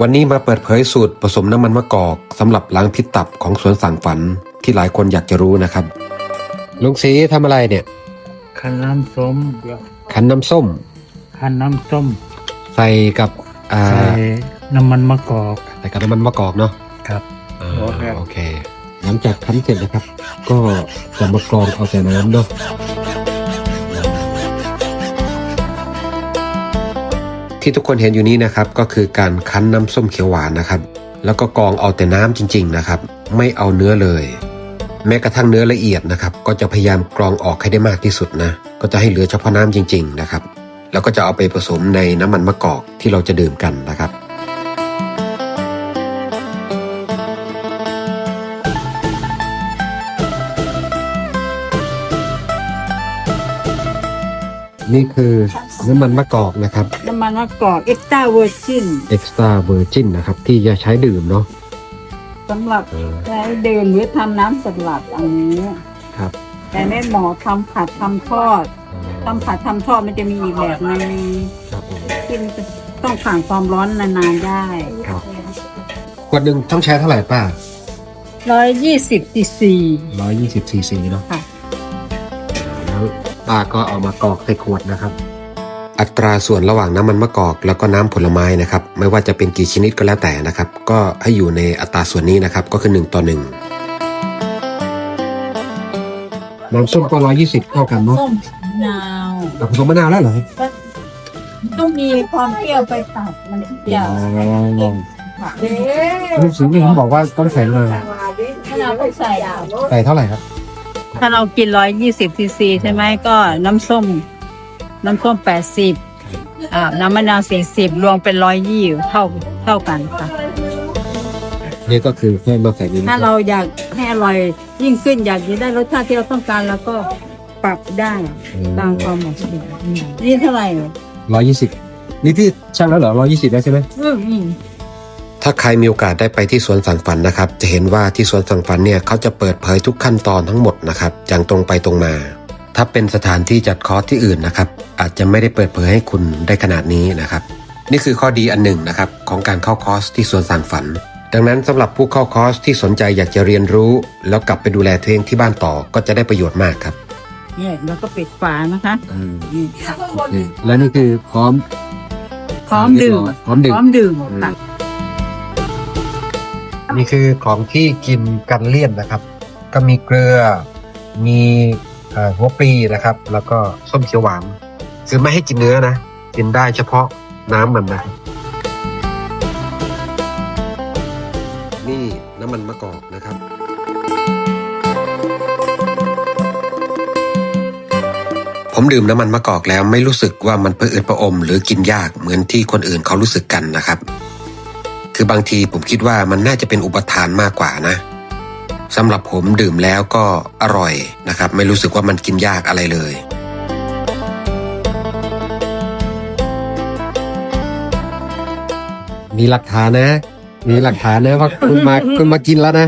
วันนี้มาเปิดเผยสูตรผสมน้ำมันมะกอกสำหรับล้างพิษตับของสวนสั่งฝันที่หลายคนอยากจะรู้นะครับ ลุงศรีทำอะไรเนี่ย คันน้ำส้มเดี๋ยวคั้นน้ำส้ม คันน้ำส้มใส่กับอ่าใส่น้ำมันมะกอก ใส่กับน้ำมันมะกอกเนาะครับ อ่าโอเคโอเคหลังจากคั้นเสร็จนะครับ ก็จะมากรองเอาแต่น้ำเนาะ ที่ทุกคนเห็นอยู่นี้นะครับก็คือการคั้นน้ำส้มเขียวหวานนะครับ แล้วก็กรองเอาแต่น้ำจริง ๆนะครับ ไม่เอาเนื้อเลย แม้กระทั่งเนื้อละเอียดนะครับ ก็จะพยายามกรองออกให้ได้มากที่สุดนะ ก็จะให้เหลือเฉพาะน้ำจริง ๆ นะครับ แล้วก็จะเอาไปผสมในน้ำมันมะกอกที่เราจะดื่มกันนะครับนี่คือ น้ำมันมะกอกนะครับ น้ำมันมะกอกเอ็กซ์ตร้าเวอร์ชิน extra virgin นะครับ ที่จะใช้ดื่มเนาะสำหรับเออใช้ดื่มหรือทำน้ำสลัดอันนี้ ครับแต่แม่หมอทำผัดทำทอดทำผัดทำทอดมันจะมีอีกแบบหนึงครับผมที่มันจะต้องผ่านความร้อนนานๆได้ครับขวดหนึ่งต้องใช้เท่าไหร่ป้าร้อยยี่สิบซีซีร้อยยี่สิบซีซีเนาะค่ะ แล้วป้าก็เอามากรอกใส่ขวดนะครับ อัตราส่วนระหว่างน้ำมันมะกอก แล้วก็น้ำผลไม้นะครับไม่ว่าจะเป็นกี่ชนิดก็แล้วแต่นะครับ ก็ให้อยู่ในอัตราส่วนนี้นะครับก็คือ 1 ต่อ 1 น้ำส้มก็ร้อยยี่สิบเท่ากันเนาะส้มนาวแต่ผสมมะนาวแล้วเหรอต้องมีความเปรี้ยวไปตัดมันเปรี้ยวลูกศิษย์นี่เขาบอกว่าต้องใส่เลยถ้าเราไม่ใส่ใส่เท่าไหร่ครับ ถ้าเรากินร้อยยี่สิบซีซีใช่ไหมก็น้ำส้ม น้ำส้มแปดสิบอ่าน้ำมะนาวสี่สิบรวมเป็นร้อยยี่เท่าเท่ากันค่ะ นี่ก็คือแค่มาใส่ในนี้ถ้าเราอยากให้อร่อยยิ่งขึ้นอยากจะได้รสชาติที่เราต้องการแล้วก็ปรับได้ตามความเหมาะสมนี่เท่าไหร่ร้อยยี่สิบนี่ที่ช่างแล้วเหรอร้อยยี่สิบได้ใช่ไหมอืมอืมถ้าใครมีโอกาสได้ไปที่สวนสังฝันนะครับ จะเห็นว่าที่สวนสังฝันเนี่ยเขาจะเปิดเผยทุกขั้นตอนทั้งหมดนะครับอย่างตรงไปตรงมา ถ้าเป็นสถานที่จัดคอร์สที่อื่นนะครับ อาจจะไม่ได้เปิดเผยให้คุณได้ขนาดนี้นะครับ นี่คือข้อดีอันหนึ่งนะครับของการเข้าคอร์สที่สวนสังฝัน ดังนั้นสำหรับผู้เข้าคอร์สที่สนใจอยากจะเรียนรู้ แล้วกลับไปดูแลตัวเองที่บ้านต่อก็จะได้ประโยชน์มากครับเนี่ยแล้วก็ปิดฝานะคะนี่ค่ะและนี่คือพร้อม พร้อมดื่มพร้อมดื่มพร้อมดื่มค่ะนี่คือของที่กินกันเลี่ยนนะครับ ก็มีเกลือมีเอ่อ หัวปลีนะครับ แล้วก็ส้มเขียวหวานคือไม่ให้กินเนื้อนะ กินได้เฉพาะน้ำมันนะนี่น้ำมันมะกอกนะครับผมดื่มน้ำมันมะกอกแล้วไม่รู้สึกว่ามันเปื้อนประอม หรือกินยากเหมือนที่คนอื่นเขารู้สึกกันนะครับ คือบางทีผมคิดว่ามันน่าจะเป็นอุปทานมากกว่านะ สำหรับผมดื่มแล้วก็อร่อยนะครับ ไม่รู้สึกว่ามันกินยากอะไรเลยมีหลักฐานนะ มีหลักฐานนะว่าคุณมาคุณมากินแล้วนะ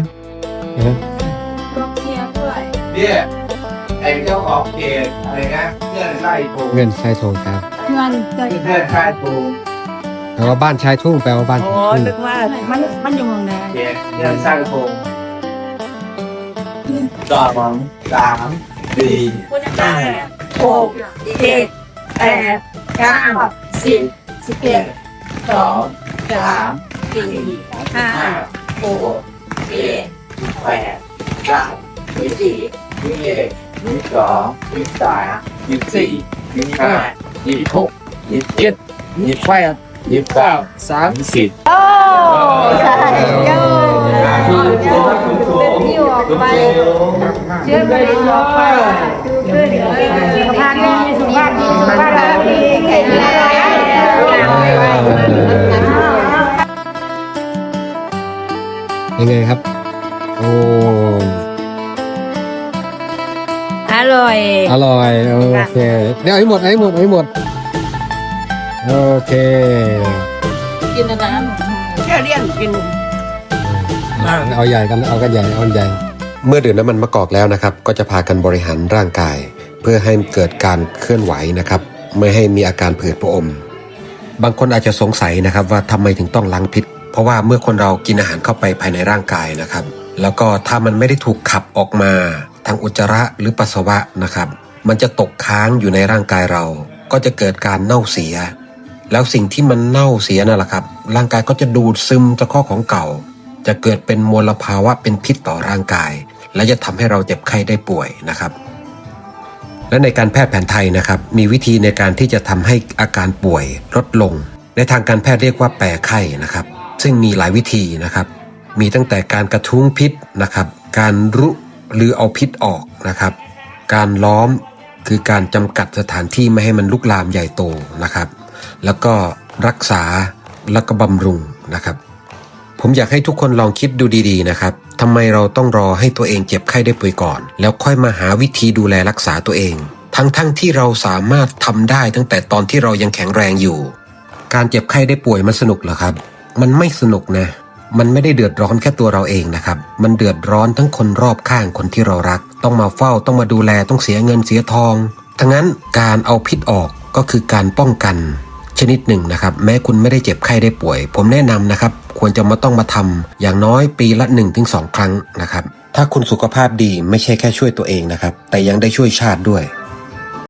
เนี่ยไอ้เจ้าของเพจอะไรนะเพื่อนไส้ปูเงินชายทงครับเพื่อนจะเพื่อนไส้ปูแปลว่าบ้านชายทุ่งแปลว่าบ้านโอ้ชายทุ่งนึกว่ามันมันอยู่เมืองไหนเพจเพื่อนไส้ปู สองสามสี่ห้าหกเจ็ดแปดเก้าสิบสิบเอ็ดสองสามสี่ห้าหกเจ็ดแปดเก้าสิบยี่สิบเอ็ดสิบสองสิบสามสิบสี่สิบห้าสิบหกสิบเจ็ดสิบแปด ยี่สิบเก้าสามสิบที่ออกไปเชื่อไปออกไปสุขภาพดีสุขภาพดีสุขภาพดีแข็งแรงยังไงครับ โอ้ อร่อย อร่อย โอเค เดี๋ยวเอาให้หมดเอาให้หมดเอาให้หมด โอเคกินอะไรแค่เลี่ยนกินเอาใหญ่กันเอากันใหญ่เอากันใหญ่ เมื่อดื่มน้ำมันมะกอกแล้วนะครับ ก็จะพากันบริหารร่างกาย เพื่อให้เกิดการเคลื่อนไหวนะครับ ไม่ให้มีอาการผืดผะอมบางคนอาจจะสงสัยนะครับว่าทำไมถึงต้องล้างพิษ เพราะว่าเมื่อคนเรากินอาหารเข้าไปภายในร่างกายนะครับ แล้วก็ถ้ามันไม่ได้ถูกขับออกมา ทางอุจจาระหรือปัสสาวะนะครับ มันจะตกค้างอยู่ในร่างกายเรา ก็จะเกิดการเน่าเสีย แล้วสิ่งที่มันเน่าเสียนั่นแหละครับ ร่างกายก็จะดูดซึมตะข้อของเก่า จะเกิดเป็นมลภาวะเป็นพิษต่อร่างกาย และจะทำให้เราเจ็บไข้ได้ป่วยนะครับ และในการแพทย์แผนไทยนะครับ มีวิธีในการที่จะทำให้อาการป่วยลดลง ในทางการแพทย์เรียกว่าแปรไข้นะครับ ซึ่งมีหลายวิธีนะครับ มีตั้งแต่การกระทุ้งพิษนะครับ การรุหรือเอาพิษออกนะครับ การล้อมคือการจำกัดสถานที่ไม่ให้มันลุกลามใหญ่โตนะครับ แล้วก็รักษาแล้วก็บำรุงนะครับ ผมอยากให้ทุกคนลองคิดดูดีๆนะครับทำไมเราต้องรอให้ตัวเองเจ็บไข้ได้ป่วยก่อน แล้วค่อยมาหาวิธีดูแลรักษาตัวเอง ทั้งๆทที่เราสามารถทำได้ตั้งแต่ตอนที่เรายังแข็งแรงอยู่ การเจ็บไข้ได้ป่วยมันสนุกเหรอครับ มันไม่สนุกนะมันไม่ได้เดือดร้อนแค่ตัวเราเองนะครับ มันเดือดร้อนทั้งคนรอบข้างคนที่เรารัก ต้องมาเฝ้าต้องมาดูแลต้องเสียเงินเสียทองทั้งนั้นการเอาพิษออกก็คือการป้องกัน ชนิดหนึ่งนะครับ แม้คุณไม่ได้เจ็บไข้ได้ป่วย ผมแนะนำนะครับ ควรจะมาต้องมาทำอย่างน้อยปีละ1นถึงสครั้งนะครับ ถ้าคุณสุขภาพดีไม่ใช่แค่ช่วยตัวเองนะครับ แต่ยังได้ช่วยชาติด้วย